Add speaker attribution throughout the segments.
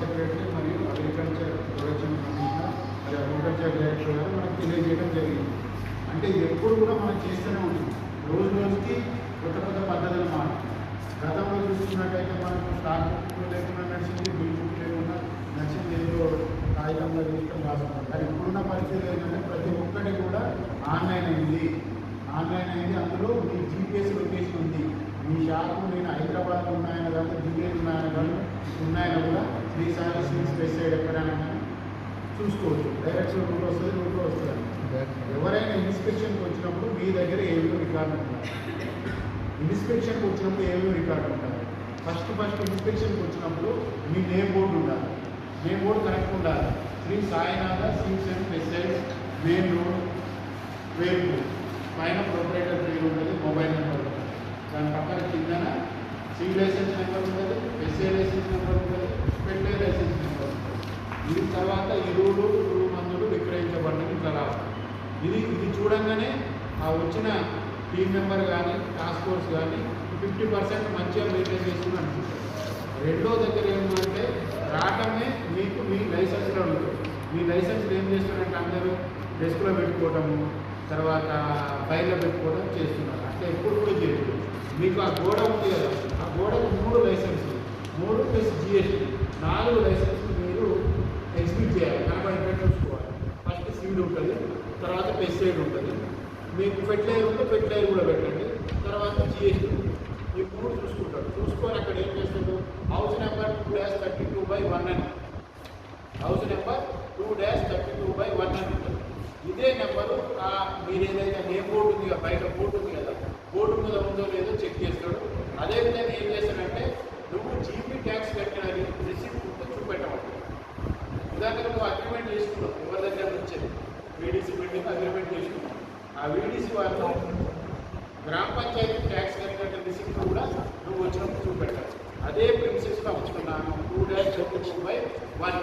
Speaker 1: Secretary మరియు agriculture production commissioner మరియు agriculture director గారు మనకు తెలియజేయడం జరిగింది. అంటే ఎప్పుడు కూడా మనం చేస్తూనే ఉంటుంది రోజు రోజుకి కొత్త కొత్త పద్ధతులు మారుతుంది గతంలో చూసుకున్నట్టయితే మనకు స్టాక్ బుక్ లేకుండా నడిచింది బిల్ బుక్ లేకుండా నడిచింది ఏదో కాగితంలో తీసుకొని రాసుకుంటాం కానీ ఇప్పుడున్న పరిస్థితి ఏంటంటే ప్రతి ఒక్కటి కూడా ఆన్లైన్ అయింది. ఆన్లైన్ అయింది. అందులో మీ జీపీఎస్ లొకేషన్ ఉంది. మీ షాపు నేను హైదరాబాద్లో ఉన్నాయని కానీ ఢిల్లీ ఉన్నాయని కానీ ఉన్నాయని కూడా శ్రీ సాయి శ్రీ స్పేస్ సైడ్ ఎక్కడైనా కానీ చూసుకోవచ్చు. డైరెక్ట్ రూట్ వస్తుంది రూట్లో వస్తుంది ఎవరైనా ఇన్స్పెక్షన్కి వచ్చినప్పుడు మీ దగ్గర ఏమో రికార్డు ఉండాలి? ఇన్స్పెక్షన్కి వచ్చినప్పుడు ఏమేమి రికార్డు ఉండాలి? ఫస్ట్ ఫస్ట్ ఇన్స్పెక్షన్కి వచ్చినప్పుడు మీ నేమ్ బోర్డు ఉండాలి. నేమ్ బోర్డు కరెక్ట్ ఉండాలి. Sri Sainatha seeds and message main road వేపు పైన ప్రొపరేటర్ పేరు ఉంటుంది మొబైల్ నెంబర్ ఉంటుంది. దాని పక్కన కిందన సి లైసెన్స్ నెంబర్ ఉంటుంది ఎస్ఏ లైసెన్స్ నెంబర్ ఉంటుంది. పెట్టే లైసెన్స్ ఇది తర్వాత ఎరువులు పురుగు మందులు విక్రయించబడినవి తర్వాత ఇది ఇది చూడంగానే ఆ వచ్చిన టీం మెంబర్ కానీ టాస్క్ ఫోర్స్ కానీ ఫిఫ్టీ పర్సెంట్ మంచిగా మెయింటైన్ చేస్తున్నారు అనుకుంటారు రెండో దగ్గర ఏమంటే రావటమే మీకు మీ లైసెన్స్లో ఉంటుంది మీ లైసెన్స్ ఏం చేస్తున్నారంటే అందరూ డెస్క్లో పెట్టుకోవటము తర్వాత ఫైల్లో పెట్టుకోవడం చేస్తున్నారు. అట్లా ఎప్పుడు కూడా చేయలేదు మీకు ఆ గోడ ఉంది కదా ఆ గోడకు మూడు లైసెన్సులు మూడు ప్లస్ జిఎస్టీ నాలుగు లైసెన్స్ మీరు ఎగ్జిక్యూట్ చేయాలి. కనబడేటట్టు చూసుకోవాలి. ఫస్ట్ సీడ్ ఉంటుంది తర్వాత పెస్టిసైడ్ ఉంటుంది. మీకు ఫెర్టిలైజర్ ఉంటే ఫెర్టిలైజర్ కూడా పెట్టండి. తర్వాత జిఎస్టీ ఈ మూడు చూసుకుంటాడు చూసుకొని అక్కడ ఏం చేస్తాడు house number two dash thirty two by one అని. House number two dash thirty two by one అని ఉంటుంది. ఇదే నెంబరు మీరు ఏదైతే నేమ్ బోర్డు ఉంది కదా బయట బోర్డు ఉంది కదా బోర్డు మీద ఉందో లేదో చెక్ చేస్తాడు. అదేవిధంగా ఏం చేస్తాడంటే ఆ వీడీసీ వాళ్ళు గ్రామ పంచాయతీ ట్యాక్స్ కట్టినట్టు రిసిప్ట్ కూడా నువ్వు వచ్చినప్పుడు చూపెట్టాలి అదే ప్రిన్సెస్లో అమ్ముతున్నాను two dash thirty two by one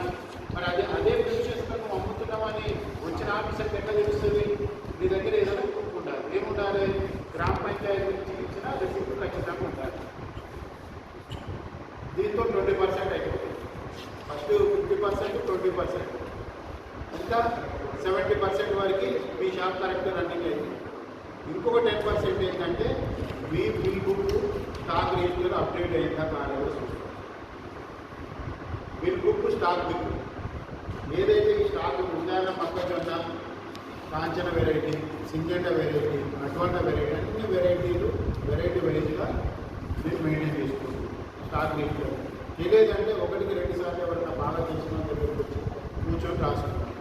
Speaker 1: మరి అదే అదే ప్రిన్సెస్లో నువ్వు అమ్ముతున్నామని వచ్చిన ఆఫీసర్కి ఎట్లా తెలుస్తుంది నీ దగ్గర ఏదైనా ప్రూఫ్ ఉండాలి ఏముండాలి గ్రామ పంచాయతీ నుంచి ఇచ్చిన రిసిప్ట్ ఖచ్చితంగా ఉండాలి దీంతో ట్వంటీ పర్సెంట్ అయిపోతుంది first fifty percent twenty percent ఇంకా సెవెంటీ పర్సెంట్ వరకు మీ షాప్ కరెక్ట్ రన్నింగ్ అయింది. ఇంకొక టెన్ పర్సెంట్ ఏంటంటే మీ bill book stock register update అయిందా కాలేదో చూస్తాం. బిల్ బుక్ స్టాక్ బిల్ ఏదైతే ఈ స్టాక్ ఉదాహరణ పక్కజొన్న కాంచన వెరైటీ సింగండ వెరైటీ అటువంటి వెరైటీ అన్ని వెరైటీలు వెరైటీ వైజ్గా మీరు మెయింటైన్ చేసుకోండి స్టాక్ రిజిస్టర్ తెలియదంటే ఒకటికి రెండు సార్లు ఎవరైనా బాగా చేసిన వాళ్ళ వచ్చి కూర్చొని రాసుకుంటాం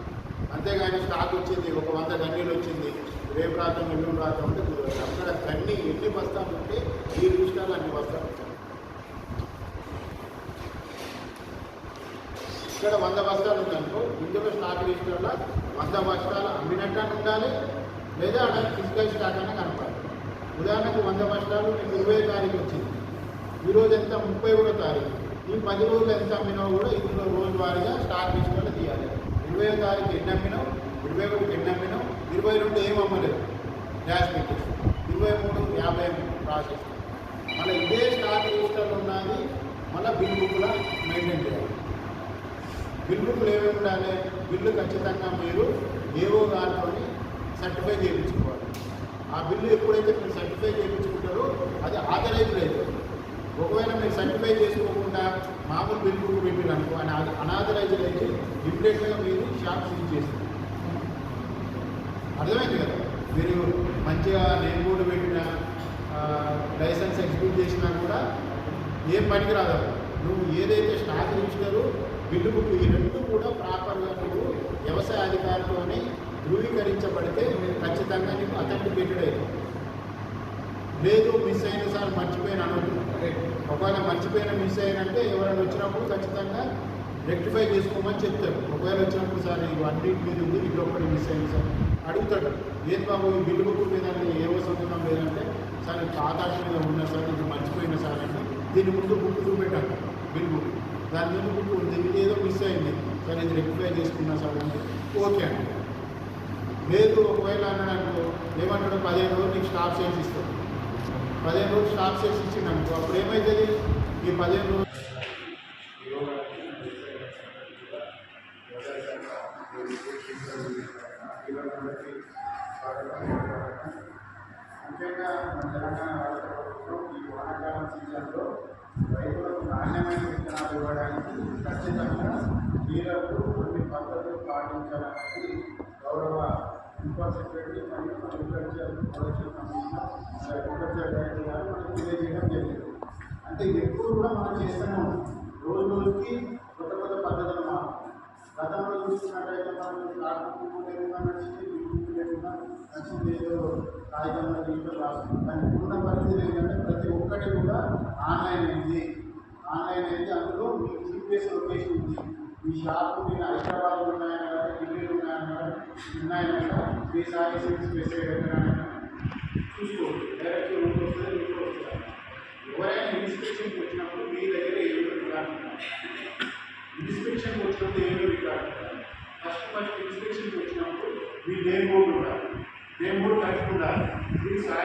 Speaker 1: అంతేగాని స్టాక్ వచ్చింది ఒక వంద గన్నీలు వచ్చింది. రేపు రాత్రం ఎల్లుండి రాత్రం అంటే కుదరదు అక్కడ గన్ని ఎన్ని బస్తాలు ఉంటే ఈ రిజిస్టార్లు అన్ని బస్తాలు ఇక్కడ వంద బస్తాలు ఉందనుకో ఇందులో స్టాక్ రిజిస్టర్లో వంద బస్తాలు అమ్మినట్టు ఉండాలి లేదా అక్కడ ఫిజికల్ స్టాక్ అన్న కనపడాలి. ఉదాహరణకు వంద బస్తాలు మీకు ఇరవై తారీఖు వచ్చింది. ఈరోజు ఎంత? ముప్పై ఒకటో తారీఖు. ఈ పది రోజులు ఎంత అమ్మినా కూడా ఇందులో రోజువారీగా స్టాక్ లిస్టులో తీయాలి. ఇరవై తారీఖు ఎన్ని అమ్మినాం ఇరవై ఒకటి ఎన్ని అమ్మినాం ఇరవై రెండు ఏం అమ్మలేదు. డాష్ పెట్టేసి. ఇరవై మూడు యాభై ప్రాసెస్. మళ్ళీ ఇదే స్టాక్ రిజిస్టర్లు ఉన్నది మళ్ళీ బిల్ బుక్లో మెయింటైన్ చేయాలి. బిల్ బుక్లు ఏమేమి ఉండాలి? బిల్లు ఖచ్చితంగా మీరు ఏవో దాంట్లోని సర్టిఫై చేయించుకోవాలి. ఆ బిల్లు ఎప్పుడైతే మీరు సర్టిఫై చేయించుకుంటారో అది ఆథరైజ్డ్ అవుతుంది ఒకవేళ మీరు సర్టిఫై చేసుకోకుండా మామూలు బిల్ బుక్ పెట్టిన అనుకో అని అది అనాథరైజ్డ్ అయితే ఇమ్మీడియట్గా మీరు షాప్ సీజ్ చేస్తారు. అర్థమైంది కదా? మీరు మంచిగా నేమ్ బోర్డు పెట్టిన లైసెన్స్ ఎగ్జిక్యూట్ చేసినా కూడా ఏం పనికి రాదు నువ్వు ఏదైతే స్టాక్ రిజిస్టరు బిల్లు బుక్ ఈ రెండు కూడా ప్రాపర్గా నువ్వు వ్యవసాయ అధికారితోని ధృవీకరించబడితే మీరు ఖచ్చితంగా నీకు అథెంటికేటెడ్ అవుతుంది. లేదు మిస్ అయిన సార్ మర్చిపోయిన అనొద్దు. ఒకవేళ మర్చిపోయిన మిస్ అయినంటే ఎవరైనా వచ్చినప్పుడు ఖచ్చితంగా రెక్టిఫై చేసుకోమని చెప్తారు. ఒకవేళ వచ్చినప్పుడు సార్ ఈ అన్నింటి మీద ఉంది ఇక్కడ ఒకటి మిస్ అయింది సార్ అడుగుతాడు. ఏం బాబు ఈ బిల్లు బుక్ మీద ఏవో సంతకం లేదంటే సార్ ఇది పాత మీద ఉన్నా సార్ ఇది మర్చిపోయిన సార్ అంటే దీని ముందు బుక్ చూపెట్టాను బిల్ బుక్. దాని మీద బుక్ ఉంది. ఏదో మిస్ అయింది. సార్ ఇది రెక్టిఫై చేసుకున్నా సార్ అంటే ఓకే అండి లేదు ఒకవేళ అన్నాడు ఏమంటాడు? పదిహేను రోజులు నీకు స్టాప్ చేసి ఇస్తాడు. పదిహేను రోజులు స్టాప్ చేసి ఇచ్చింది అనుకో అప్పుడు ఏమవుతుంది ఈ పదిహేను రోజులు ముఖ్యంగా మన తెలంగాణ రాష్ట్ర ప్రభుత్వం ఈ వానాకాలం సీజన్లో రైతులకు నాణ్యమైన విత్తనాలు ఇవ్వడానికి ఖచ్చితంగా నీళ్ళకు కొన్ని పద్ధతులు పాటించాలనేది గౌరవ ప్రిన్సిపల్ మరియు అగ్రికల్చర్ ప్రొడక్షన్ అగ్రికల్చర్ తెలియజేయడం జరిగింది అంటే ఎప్పుడు కూడా మనం చేస్తాము. రోజు రోజుకి కొత్త కొత్త పద్ధతులు మనం. గతంలో చూసినట్టయితే మనం లేకుండా నచ్చింది మీకు లేకుండా నచ్చింది ఏదో కాగితంలో దీంట్లో రాస్తుంది కానీ ఉన్న పరిస్థితి ఏంటంటే ప్రతి ఒక్కటి కూడా ఆన్లైన్ అయింది. ఆన్లైన్ అయింది. అందులో మీ జీపీఎస్ లొకేషన్ ఉంది. మీ షాప్ నేను హైదరాబాద్ ఉన్నాయని ఉన్నాయని కానీ ఉన్నాయని కానీ మీ సాయి స్పేస్ ఎక్కడైనా చూసుకోండి డైరెక్ట్ రూట్ వస్తుంది మీకు వస్తుంది ఎవరైనా ఇన్స్పెక్షన్కి వచ్చినప్పుడు మీ దగ్గర ఏదో రికార్డు ఉండాలి ఇన్స్పెక్షన్కి వచ్చినప్పుడు ఏదో రికార్డు ఉండాలి ఫస్ట్ ఫస్ట్ ఇన్స్పెక్షన్కి వచ్చినప్పుడు మీ నేమ్ బోర్డు ఉండాలి నేమ్ బోర్డు కలిసి ఉండాలి మీ సాయి